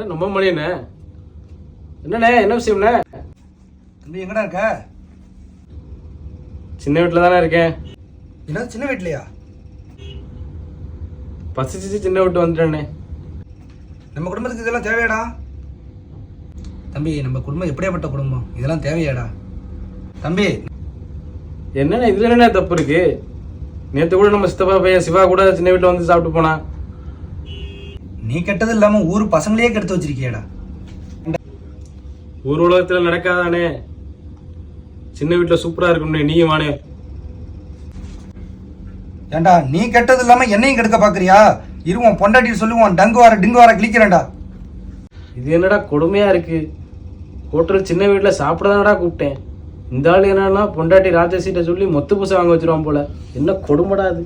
பொம்மணிண்ணே என்னண்ணே என்ன விஷயம்ண்ணே? தம்பி எங்கடா இருக்க? சின்ன வீட்டில் தானே இருக்கேன். என்ன சின்ன வீட்லையா பசிச்சு சின்ன வீட்டு வந்துட்டேண்ணே. நம்ம குடும்பத்துக்கு இதெல்லாம் தேவையாடா? தம்பி நம்ம குடும்பம் எப்படியாப்பட்ட குடும்பம்? இதெல்லாம் தேவையாடா? தம்பி! என்னண்ணே இதுல என்னண்ணே தப்பு இருக்கு? நேற்று கூட நம்ம சித்தப்பா பையன் சிவா கூட சின்ன வீட்டில் வந்து சாப்பிட்டு போனான். நீ கெட்டது இல்லாம ஊர் பசங்களையே கெடுத்து வச்சிருக்கியேடா. ஊர் உலகத்தில் நடக்காதானே? சின்ன வீட்டில் சூப்பராக இருக்கும்ண்ணே நீயும் வானே. ஏண்டா நீ கெட்டது இல்லாம என்னையும் கெடுக்க பாக்குறியா? இருவோம் பொண்டாட்டி சொல்லுவோம் டங்கு வார டிங்கு வார கிளிக்கிறேன்டா இது என்னடா கொடுமையா இருக்கு? ஹோட்டல் சின்ன வீட்டில் சாப்பிட கூப்பிட்டேன். இந்த ஆள் என்னன்னா பொண்டாட்டி ராஜேஷிட்ட சொல்லி மொத்த பூசை வாங்க வச்சிருவான் போல. என்ன கொடுமைடா அது